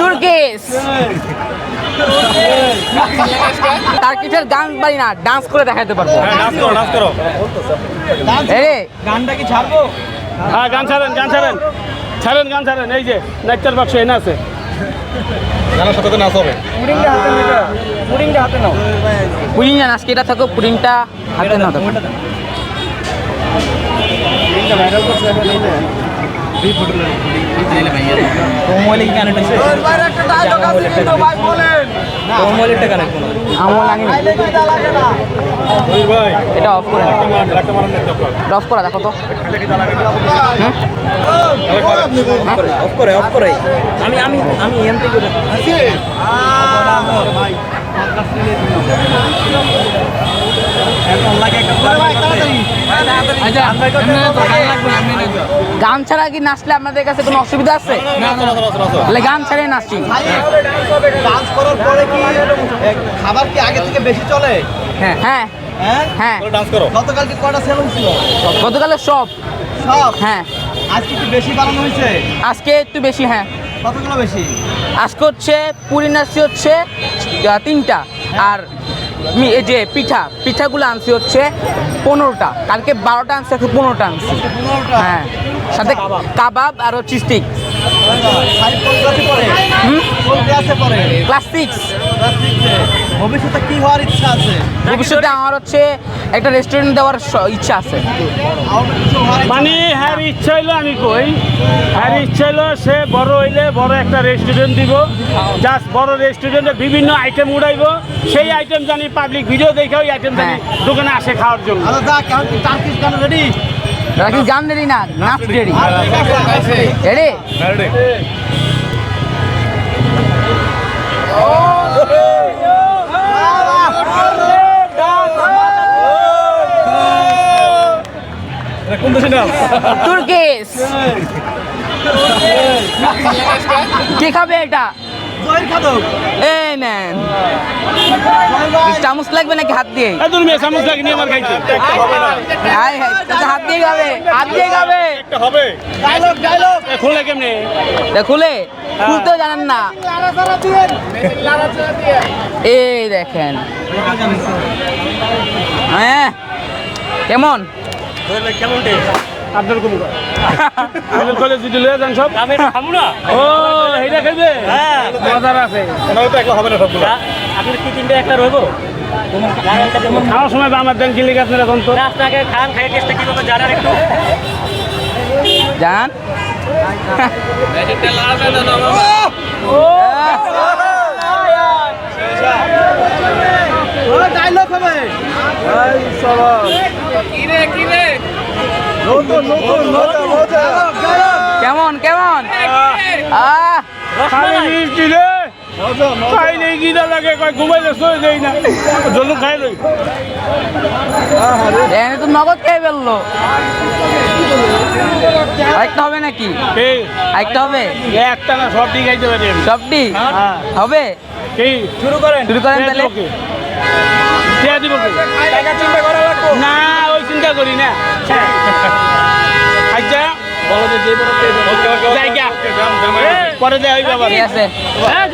Turkish টার্কিশের গান পারি না ডান্স করে দেখাতে পারব। ডান্স করো ডান্স করো। গানটা কি ছাড়বো? হ্যাঁ গান ছাড়েন গান ছাড়েন। ছাড়েন গান ছাড়েন এই যে নেকটার বাক্স এনে আছে। গানের সাথে নাচ হবে। পুডিংটা হাতে নিতে পুডিংটা হাতে নাও। পুডিং জান আজকে এটা থাকো পুডিংটা হাতে না থাকো পুডিংটা ভাইরাল করছে এটা অফ করে একটা একটা অফ করা দেখো তো অফ করে অফ করে আমি আমি আমি এম থেকে গান ছাড়া কি নাচলে আপনাদের কাছে কোনো অসুবিধা আছে? তাহলে গান ছাড়াই নাচছি ডান্স করার পরে কি খাবার কি আগে থেকে বেশি চলে? হ্যাঁ। হ্যাঁ? হ্যাঁ? হ্যাঁ। গতকাল কি কটা সেলুন ছিল গতকালের সব। সব? হ্যাঁ। আজকে কি বেশি বানানো হয়েছে? আজকে একটু বেশি হ্যাঁ। কতগুলো বেশি? আজকে হচ্ছে পুরি নাচি হচ্ছে তিনটা। আর এই যে পিঠা পিঠাগুলো আনছি হচ্ছে পনেরোটা। কালকে বারোটা আনছি আজকে পনেরোটা আনছি। হ্যাঁ। সাথে কাবাব আর হচ্ছে স্টিক ক্লাসে সিক্স ভবিষ্যতে কি হওয়ার ইচ্ছা আছে? ভবিষ্যতে আমার হচ্ছে একটা রেস্টুরেন্ট দেওয়ার ইচ্ছা আছে। মানে হ্যার ইচ্ছা হইল আমি কই। হ্যার ইচ্ছা হইল সে বড় হইলে বড় একটা রেস্টুরেন্ট দিব। জাস্ট বড় রেস্টুরেন্টে বিভিন্ন আইটেম উড়াইবো। সেই আইটেম জানি পাবলিক ভিডিও দেখে ওই আইটেম জানি হ্যাঁ। দোকানে আসে খাওয়ার জন্য। আচ্ছা কেমন টার্কিশ গান রেডি রাখি গান রেডি না নাচ রেডি রেডি কোন দেশে নাম তুর্কিস কি খাবে এটা? জয়ের খাদক। এই নেন চামচ লাগবে নাকি হাত দিয়ে? এদুর মেয়ে চামচ লাগে নিয়ে আমার খাইতে। হাই হাই হাত দিয়ে খাবে হাত দিয়ে খাবে একটা হবে। ডায়লগ ডায়লগ খুলে কেমনে? এটা খুলে? খুলতেও জানেন না। এই দেখেন। হ্যাঁ কেমন? কেমন আপনার কোন আপনার কলেজ যদি লয়ে যান সব। আমি খাব না। ও এইটা খাইবে? হ্যাঁ। মজার আছে। তো হবে না সবগুলো। তিনটে একটা রইব খাওয়ার সময় বা আমার দেন কিনলে আপনারা কোন তো। আপনাকে খান খাই টেস্টটা কীভাবে জানার একটু। জান। ডায়লগ হবে। নতুন নতুন নতুন নতুন কেমন কেমন আহ খাই নেই গিদা লাগে কয় ঘুমাইলে সয়ে দেই না জল খাই লই এনে তো নগদ খেয়ে ফেলল আরেকটা হবে নাকি এই আরেকটা হবে একটা না সব দিকে খাইতে পারি আমি সবটি হ্যাঁ। হবে এই শুরু করেন শুরু করেন তাহলে কে দিব কে টাকা চিন্তা করা লাগবে না ওই চিন্তা করি না আচ্ছা বলো যে যে বড় পেয়ে জায়গা পরে দেয় আবার ঠিক আছে হ্যাঁ